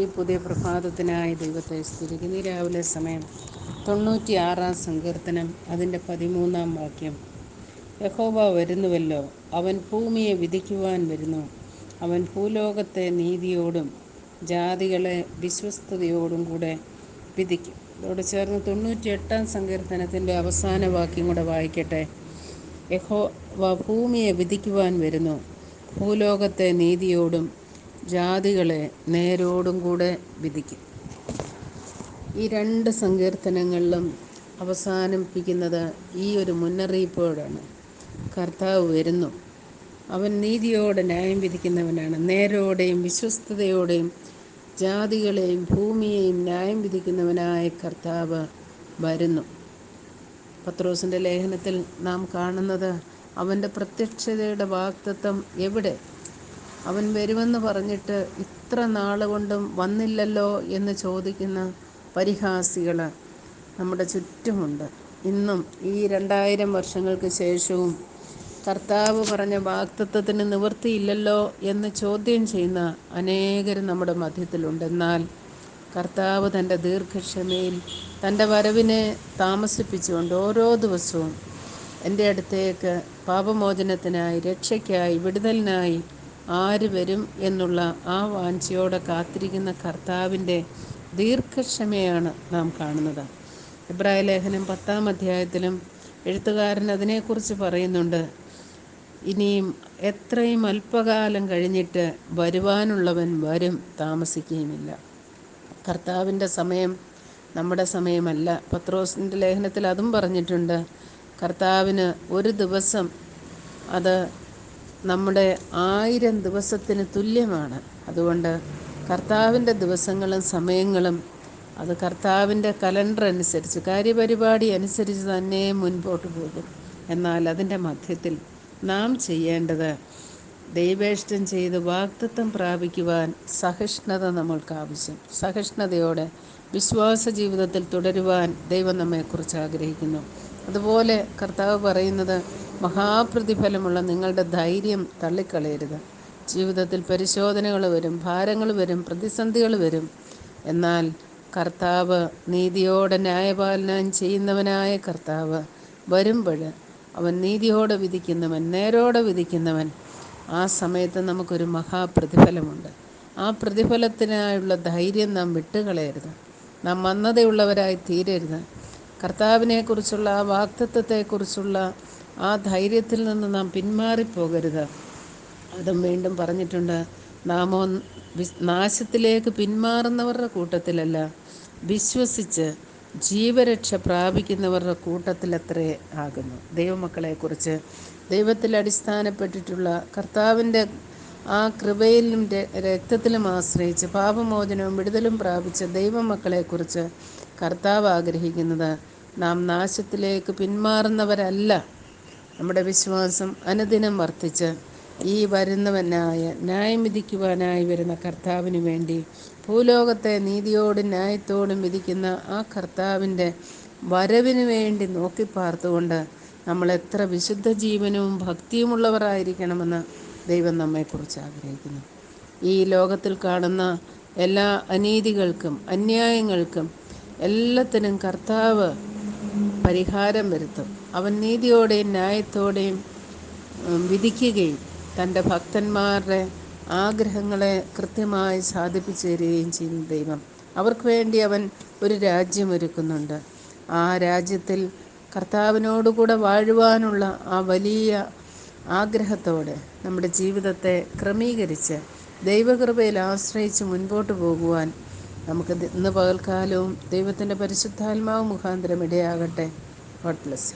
ഈ പുതിയ പ്രഭാതത്തിനായി ദൈവത്തെ സ്തുതിക്കുന്നു. രാവിലെ സമയം തൊണ്ണൂറ്റി ആറാം സങ്കീർത്തനം അതിന്റെ പതിമൂന്നാം വാക്യം. യഹോബ വരുന്നുവല്ലോ അവൻ ഭൂമിയെ വിധിക്കുവാൻ വരുന്നു. അവൻ ഭൂലോകത്തെ നീതിയോടും ജാതികളെ വിശ്വസ്തയോടും കൂടെ വിധിക്കും. ഇതോട് ചേർന്ന് തൊണ്ണൂറ്റി എട്ടാം സങ്കീർത്തനത്തിന്റെ അവസാന വാക്യം കൂടെ വായിക്കട്ടെ. യഹോവ ഭൂമിയെ വിധിക്കുവാൻ വരുന്നു ഭൂലോകത്തെ നീതിയോടും ജാതികളെ നേരോടും കൂടെ വിധിക്കും. ഈ രണ്ട് സങ്കീർത്തനങ്ങളിലും അവസാനിപ്പിക്കുന്നത് ഈ ഒരു മുന്നറിയിപ്പോടാണ്. കർത്താവ് വരുന്നു. അവൻ നീതിയോടെ ന്യായം വിധിക്കുന്നവനാണ്. നേരോടെയും വിശ്വസ്തയോടെയും ജാതികളെയും ഭൂമിയെയും ന്യായം വിധിക്കുന്നവനായ കർത്താവ് വരുന്നു. പത്രോസിന്റെ ലേഖനത്തിൽ നാം കാണുന്നത് അവന്റെ പ്രത്യക്ഷതയുടെ വാക്തത്വം എവിടെ? അവൻ വരുമെന്ന് പറഞ്ഞിട്ട് ഇത്ര നാളുകൊണ്ടും വന്നില്ലല്ലോ എന്ന് ചോദിക്കുന്ന പരിഹാസികൾ നമ്മുടെ ചുറ്റുമുണ്ട്. ഇന്നും ഈ രണ്ടായിരം വർഷങ്ങൾക്ക് ശേഷവും കർത്താവ് പറഞ്ഞ വാക്തത്വത്തിന് നിവൃത്തിയില്ലല്ലോ എന്ന് ചോദ്യം ചെയ്യുന്ന അനേകരും നമ്മുടെ മധ്യത്തിലുണ്ട്. എന്നാൽ കർത്താവ് തന്റെ ദീർഘക്ഷമയിൽ തന്റെ വരവിനെ താമസിപ്പിച്ചുകൊണ്ട് ഓരോ ദിവസവും എന്റെ അടുത്തേക്ക് പാപമോചനത്തിനായി രക്ഷയ്ക്കായി വിടുതലിനായി ആര് വരും എന്നുള്ള ആ വാഞ്ചയോടെ കാത്തിരിക്കുന്ന കർത്താവിന്റെ ദീർഘക്ഷമയാണ് നാം കാണുന്നത്. ഇബ്രാഹിം ലേഖനം പത്താം അധ്യായത്തിലും എഴുത്തുകാരൻ അതിനെക്കുറിച്ച് പറയുന്നുണ്ട്. ഇനിയും എത്രയും അല്പകാലം കഴിഞ്ഞിട്ട് വരുവാനുള്ളവൻ വരും താമസിക്കുകയുമില്ല. കർത്താവിന്റെ സമയം നമ്മുടെ സമയമല്ല. പത്രോസിന്റെ ലേഖനത്തിൽ അതും പറഞ്ഞിട്ടുണ്ട്. കർത്താവിന് ഒരു ദിവസം അത് നമ്മുടെ ആയിരം ദിവസത്തിന് തുല്യമാണ്. അതുകൊണ്ട് കർത്താവിന്റെ ദിവസങ്ങളും സമയങ്ങളും അത് കർത്താവിന്റെ കലണ്ടർ അനുസരിച്ച് കാര്യപരിപാടി അനുസരിച്ച് തന്നെ മുൻപോട്ട് പോകും. എന്നാൽ അതിന്റെ മധ്യത്തിൽ നാം ചെയ്യേണ്ടത് ദൈവേഷ്ടം ചെയ്ത് വാക്തത്വം പ്രാപിക്കുവാൻ സഹിഷ്ണുത നമ്മൾക്ക് ആവശ്യം. സഹിഷ്ണുതയോടെ വിശ്വാസ ജീവിതത്തിൽ തുടരുവാൻ ദൈവം നമ്മെക്കുറിച്ച് ആഗ്രഹിക്കുന്നു. അതുപോലെ കർത്താവ് പറയുന്നത് മഹാപ്രതിഫലമുള്ള നിങ്ങളുടെ ധൈര്യം തള്ളിക്കളയരുത്. ജീവിതത്തിൽ പരിശോധനകൾ വരും ഭാരങ്ങൾ വരും പ്രതിസന്ധികൾ വരും. എന്നാൽ കർത്താവ് നീതിയോടെ ന്യായപാലനം ചെയ്യുന്നവനായ കർത്താവ് വരുമ്പോൾ അവൻ നീതിയോടെ വിധിക്കുന്നവൻ നേരോടെ വിധിക്കുന്നവൻ. ആ സമയത്ത് നമുക്കൊരു മഹാപ്രതിഫലമുണ്ട്. ആ പ്രതിഫലത്തിനായുള്ള ധൈര്യം നാം വിട്ടുകളയരുത്. നാം മന്ദതയുള്ളവരായി തീരരുത്. കർത്താവിനെക്കുറിച്ചുള്ള ആ വാക്തത്വത്തെക്കുറിച്ചുള്ള ആ ധൈര്യത്തിൽ നിന്ന് നാം പിന്മാറിപ്പോകരുത്. അതും വീണ്ടും പറഞ്ഞിട്ടുണ്ട് നാമോ നാശത്തിലേക്ക് പിന്മാറുന്നവരുടെ കൂട്ടത്തിലല്ല വിശ്വസിച്ച് ജീവരക്ഷ പ്രാപിക്കുന്നവരുടെ കൂട്ടത്തിലത്രേ ആകുന്നു. ദൈവമക്കളെക്കുറിച്ച് ദൈവത്തിൽ അടിസ്ഥാനപ്പെട്ടിട്ടുള്ള കർത്താവിന്റെ ആ കൃപയിലും രക്തത്തിലും ആശ്രയിച്ച് പാപമോചനവും വിടുതലും പ്രാപിച്ച ദൈവമക്കളെക്കുറിച്ച് കർത്താവ് ആഗ്രഹിക്കുന്നത് നാം നാശത്തിലേക്ക് പിന്മാറുന്നവരല്ല നമ്മുടെ വിശ്വാസം അനുദിനം വർദ്ധിച്ച് ഈ വരുന്നവനായ ന്യായം വിധിക്കുവാനായി വരുന്ന കർത്താവിന് വേണ്ടി ഭൂലോകത്തെ നീതിയോടും ന്യായത്തോടും വിധിക്കുന്ന ആ കർത്താവിന്റെ വരവിന് വേണ്ടി നോക്കിപ്പാർത്തുകൊണ്ട് നമ്മൾ എത്ര വിശുദ്ധ ജീവനവും ഭക്തിയുമുള്ളവരായിരിക്കണമെന്ന് ദൈവം നമ്മെക്കുറിച്ച് ആഗ്രഹിക്കുന്നു. ഈ ലോകത്തിൽ കാണുന്ന എല്ലാ അനീതികൾക്കും അന്യായങ്ങൾക്കും എല്ലാത്തിനും കർത്താവ് പരിഹാരം വരുത്തും. അവൻ നീതിയോടെയും ന്യായത്തോടെയും വിധിക്കുകയും തന്റെ ഭക്തന്മാരുടെ ആഗ്രഹങ്ങളെ കൃത്യമായി സാധിപ്പിച്ചു തരികയും ചെയ്യുന്ന ദൈവം. അവർക്ക് വേണ്ടി അവൻ ഒരു രാജ്യം ഒരുക്കുന്നുണ്ട് ആ രാജ്യത്തിൽ കർത്താവിനോടുകൂടെ വാഴുവാനുള്ള ആ വലിയ ആഗ്രഹത്തോടെ നമ്മുടെ ജീവിതത്തെ ക്രമീകരിച്ച് ദൈവകൃപയിൽ ആശ്രയിച്ച് മുൻപോട്ട് പോകുവാൻ നമുക്ക് ഇന്ന് പകൽക്കാലവും ദൈവത്തിന്റെ പരിശുദ്ധാത്മാവ് മുഖാന്തരം ഇടയാകട്ടെ. God bless